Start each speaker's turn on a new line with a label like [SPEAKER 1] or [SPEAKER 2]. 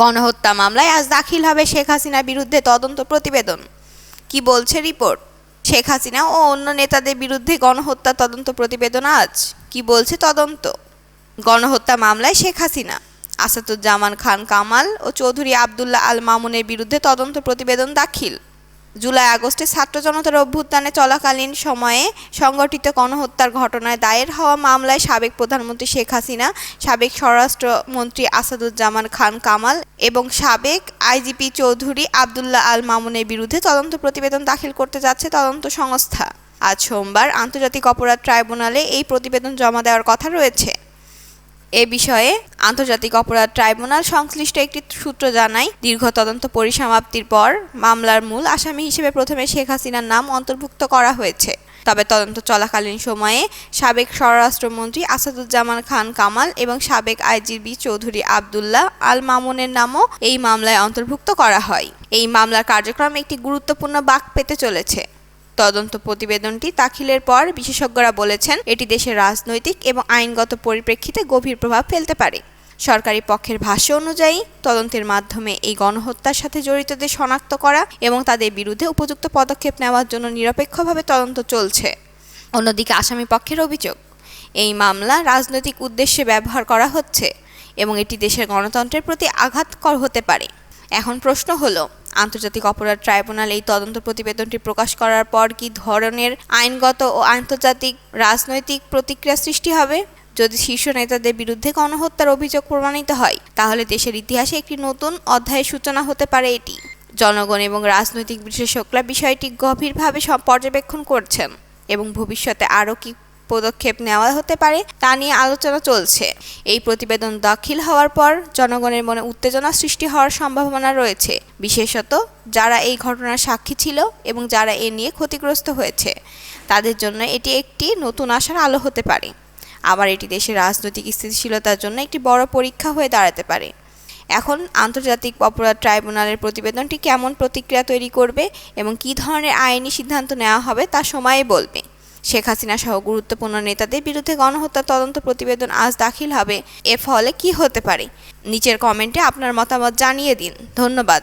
[SPEAKER 1] গণহত্যা মামলায় আজ দাখিল হবে শেখ হাসিনার বিরুদ্ধে তদন্ত প্রতিবেদন। কি বলছে রিপোর্ট? শেখ হাসিনা ও অন্য নেতাদের বিরুদ্ধে গণহত্যা তদন্ত প্রতিবেদন আজ। কি বলছে তদন্ত? গণহত্যা মামলায় শেখ হাসিনা, আসাদুজ্জামান খান কামাল ও চৌধুরী আবদুল্লাহ আল মামুনের বিরুদ্ধে তদন্ত প্রতিবেদন দাখিল। জুলাই আগস্টে ছাত্র জনতার অভ্যুত্থানে চলাকালীন সময়ে সংগঠিত গণহত্যার ঘটনায় দায়ের হওয়া মামলায় সাবেক প্রধানমন্ত্রী শেখ হাসিনা, সাবেক স্বরাষ্ট্রমন্ত্রী আসাদুজ্জামান খান কামাল এবং সাবেক আইজিপি চৌধুরী আবদুল্লাহ আল মামুনের বিরুদ্ধে তদন্ত প্রতিবেদন দাখিল করতে যাচ্ছে তদন্ত সংস্থা। আজ সোমবার আন্তর্জাতিক অপরাধ ট্রাইব্যুনালে এই প্রতিবেদন জমা দেওয়ার কথা রয়েছে। এ বিষয়ে আন্তর্জাতিক অপরাধ ট্রাইব্যুনাল সংশ্লিষ্ট একটি সূত্র জানায়, দীর্ঘ তদন্ত পরিসমাপ্তির পর মামলার মূল আসামি হিসেবে প্রথমে শেখ হাসিনার নাম অন্তর্ভুক্ত করা হয়েছে। তবে তদন্ত চলাকালীন সময়ে সাবেক স্বরাষ্ট্রমন্ত্রী আসাদুজ্জামান খান কামাল এবং সাবেক আইজিবি চৌধুরী আবদুল্লাহ আল মামুনের নামও এই মামলায় অন্তর্ভুক্ত করা হয়। এই মামলার কার্যক্রম একটি গুরুত্বপূর্ণ বাক পেতে চলেছে। তদন্ত প্রতিবেদনটি দাখিলের পর বিশেষজ্ঞরা বলেছেন, এটি দেশের রাজনৈতিক এবং আইনগত পরিপ্রেক্ষিতে গভীর প্রভাব ফেলতে পারে। সরকারি পক্ষের ভাষ্য অনুযায়ী, তদন্তের মাধ্যমে এই গণহত্যার সাথে জড়িতদের শনাক্ত করা এবং তাদের বিরুদ্ধে উপযুক্ত পদক্ষেপ নেওয়ার জন্য নিরপেক্ষভাবে তদন্ত চলছে। অন্যদিকে আসামি পক্ষের অভিযোগ, এই মামলা রাজনৈতিক উদ্দেশ্যে ব্যবহার করা হচ্ছে এবং এটি দেশের গণতন্ত্রের প্রতি আঘাতকর হতে পারে। এখন প্রশ্ন হলো আন্তর্জাতিক অপরাধ ট্রাইব্যুনাল এই তদন্ত প্রতিবেদনটি প্রকাশ করার পর কি ধরনের আইনগত ও আন্তর্জাতিক রাজনৈতিক প্রতিক্রিয়া সৃষ্টি হবে? যদি শীর্ষ নেতাদের বিরুদ্ধে গণহত্যার অভিযোগ প্রমাণিত হয়, তাহলে দেশের ইতিহাসে একটি নতুন অধ্যায়ের সূচনা হতে পারে এটি। জনগণ এবং রাজনৈতিক বিশেষজ্ঞরা বিষয়টি গভীরভাবে পর্যবেক্ষণ করছেন এবং ভবিষ্যতে আরও কি পদক্ষেপ নেওয়া হতে পারে তা নিয়ে আলোচনা চলছে। এই প্রতিবেদন দাখিল হওয়ার পর জনগণের মনে উত্তেজনা সৃষ্টি হওয়ার সম্ভাবনা রয়েছে, বিশেষত যারা এই ঘটনার সাক্ষী ছিল এবং যারা এ নিয়ে ক্ষতিগ্রস্ত হয়েছে। তাদের জন্য এটি একটি নতুন আশার আলো হতে পারে। আবার এটি দেশের রাজনৈতিক স্থিতিশীলতার জন্য একটি বড় পরীক্ষা হয়ে দাঁড়াতে পারে। এখন আন্তর্জাতিক অপরাধ ট্রাইব্যুনালের প্রতিবেদনটি কেমন প্রতিক্রিয়া তৈরি করবে এবং কী ধরনের আইনি সিদ্ধান্ত নেওয়া হবে তা সময়ে বলবে। শেখ হাসিনা সহ গুরুত্বপূর্ণ নেতাদের বিরুদ্ধে গণহত্যা তদন্ত প্রতিবেদন আজ দাখিল হবে। এ ফলে কি হতে পারে? নিচের কমেন্টে আপনার মতামত জানিয়ে দিন। ধন্যবাদ।